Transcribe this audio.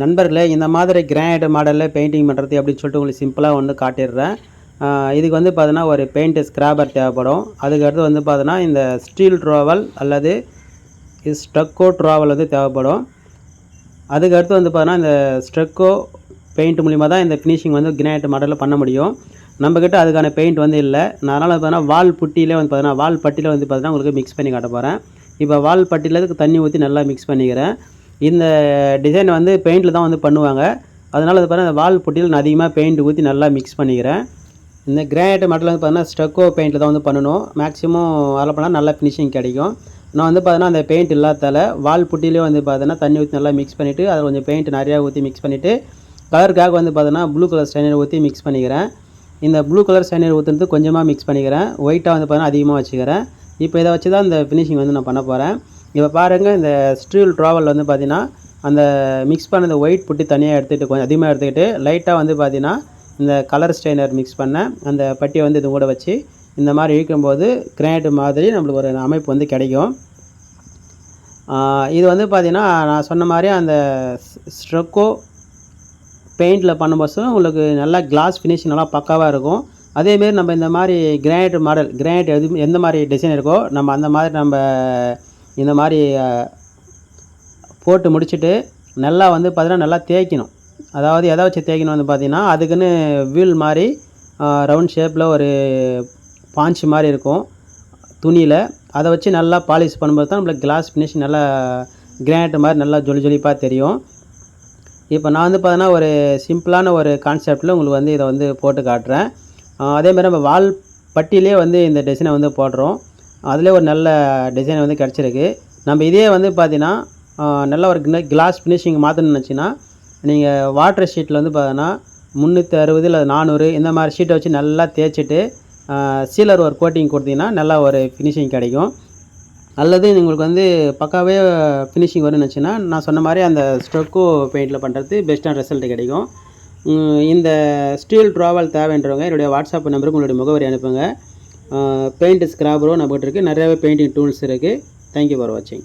நண்பர்களே இந்த மாதிரி கிரானைட் மாடலில் பெயிண்டிங் பண்ணுறது அப்படின்னு சொல்லிட்டு உங்களுக்கு சிம்பிளாக வந்து காட்டிடுறேன். இதுக்கு வந்து பார்த்தீங்கன்னா ஒரு பெயிண்ட் ஸ்க்ராபர் தேவைப்படும். அதுக்கு அடுத்து வந்து பார்த்தீங்கன்னா இந்த ஸ்டீல் ட்ராவல் அல்லது ஸ்டக்கோ ட்ராவல் வந்து தேவைப்படும். அதுக்கு அடுத்து வந்து பார்த்தீங்கன்னா இந்த ஸ்ட்ரக்கோ பெயிண்ட் மூலிமா தான் இந்த ஃபினிஷிங் வந்து கிரானைட் மாடலில் பண்ண முடியும். நம்மக்கிட்ட அதுக்கான பெயிண்ட் வந்து இல்லை. நான் அதனால் பார்த்தீங்கன்னா வால் புட்டியிலே வந்து பார்த்தீங்கன்னா வால் பட்டியில் வந்து பார்த்தீங்கன்னா உங்களுக்கு மிக்ஸ் பண்ணி காட்ட போகிறேன் இப்போ வால் பட்டியில் தண்ணி ஊற்றி நல்லா மிக்ஸ் பண்ணிக்கிறேன். இந்த டிசைன் வந்து பெயிண்டில் தான் வந்து பண்ணுவாங்க. அதனால் அது பார்த்தீங்கன்னா வால் புட்டியில் நான் அதிகமாக பெயிண்ட் ஊற்றி நல்லா மிக்ஸ் பண்ணிக்கிறேன். இந்த கிரானைட் மட்டும் வந்து பார்த்தீங்கன்னா ஸ்டக்கோ பெயிண்டில் தான் வந்து பண்ணணும். மேக்ஸிமம் அதில் பண்ணால் நல்லா ஃபினிஷிங் கிடைக்கும். நான் வந்து பார்த்தீங்கன்னா அந்த பெயிண்ட் இல்லாதால வால் புட்டிலே வந்து பார்த்தீங்கன்னா தண்ணி ஊற்றி நல்லா மிக்ஸ் பண்ணிவிட்டு அதில் கொஞ்சம் பெயிண்ட் நிறையா ஊற்றி மிக்ஸ் பண்ணிவிட்டு கலருக்காக வந்து பார்த்தீங்கன்னா ப்ளூ கலர் ஸ்டைனர் ஊற்றி மிக்ஸ் பண்ணிக்கிறேன். இந்த ப்ளூ கலர் ஸ்டைனர் ஊற்றுறது கொஞ்சமாக மிக்ஸ் பண்ணிக்கிறேன். ஒயிட்டாக வந்து பார்த்தீங்கன்னா அதிகமாக வச்சுக்கிறேன். இப்போ இதை வச்சு தான் இந்த ஃபினிஷிங் வந்து நான் பண்ண போகிறேன் இப்போ பாருங்கள் இந்த ஸ்டீல் ட்ராவல் வந்து பார்த்தீங்கன்னா அந்த மிக்ஸ் பண்ண ஒயிட் புட்டி தனியாக எடுத்துகிட்டு கொஞ்சம் அதிகமாக எடுத்துக்கிட்டு லைட்டாக வந்து பார்த்தீங்கன்னா இந்த கலர் ஸ்டெயினர் மிக்ஸ் பண்ண அந்த பட்டியை வந்து இது கூட வச்சு இந்த மாதிரி இழுக்கும்போது கிரானைட் மாதிரி நம்மளுக்கு ஒரு அமைப்பு வந்து கிடைக்கும். இது வந்து பார்த்தீங்கன்னா நான் சொன்ன மாதிரி அந்த ஸ்ட்ரக்கோ பெயிண்டில் பண்ணும்போது உங்களுக்கு நல்லா கிளாஸ் ஃபினிஷிங் நல்லா பக்காவாக இருக்கும். அதேமாரி நம்ம இந்த மாதிரி கிரானைட் மாடல் கிரானைட் எது எந்த மாதிரி டிசைன் இருக்கோ நம்ம அந்த மாதிரி நம்ம இந்த மாதிரி போட்டு முடிச்சுட்டு நல்லா வந்து பார்த்திங்கன்னா நல்லா தேய்க்கணும். அதாவது எதை வச்சு தேய்க்கணும் வந்து பார்த்திங்கன்னா அதுக்குன்னு வீல் மாதிரி ரவுண்ட் ஷேப்பில் ஒரு பாஞ்சு மாதிரி இருக்கும். துணியில். அதை வச்சு நல்லா பாலிஷ் பண்ணும்போது தான் நம்மளுக்கு கிளாஸ் ஃபினிஷ் நல்லா கிரானைட் மாதிரி நல்லா ஜொலி ஜொலிப்பாக தெரியும். இப்போ நான் வந்து பார்த்தீங்கன்னா ஒரு சிம்பிளான ஒரு கான்செப்டில் உங்களுக்கு வந்து இதை வந்து போட்டு காட்டுறேன். அதேமாதிரி அதே மாதிரி நம்ம வால் பட்டியிலே வந்து இந்த டிசைனை வந்து போடுறோம். அதிலே ஒரு நல்ல டிசைன் வந்து கிடச்சிருக்கு. நம்ம இதே வந்து பார்த்தீங்கன்னா நல்ல ஒரு கிளாஸ் ஃபினிஷிங் மாற்றணும்னு நினச்சின்னா நீங்கள் வாட்டர் ஷீட்டில் வந்து பார்த்தீங்கன்னா முந்நூற்றி அறுபது இல்லை நானூறு இந்த மாதிரி ஷீட்டை வச்சு நல்லா தேய்ச்சிட்டு சீலர் ஒரு கோட்டிங் கொடுத்தீங்கன்னா நல்லா ஒரு ஃபினிஷிங் கிடைக்கும். அல்லது உங்களுக்கு வந்து பக்காவே ஃபினிஷிங் வரும்னு நினச்சின்னா நான் சொன்ன மாதிரி அந்த ஸ்டொக்கோ பெயிண்டில் பண்ணுறது பெஸ்ட்டான ரிசல்ட் கிடைக்கும். இந்த ஸ்டீல் ட்ராவல் தேவைன்றவங்க என்னுடைய வாட்ஸ்அப் நம்பருக்கு உங்களுடைய முகவரி அனுப்புங்க. பெயிண்ட் ஸ்க்ராபரும் நம்மகிட்ட இருக்குது நிறையாவே பெயிண்டிங் டூல்ஸ் இருக்குது தேங்க்யூ ஃபார் வாட்சிங்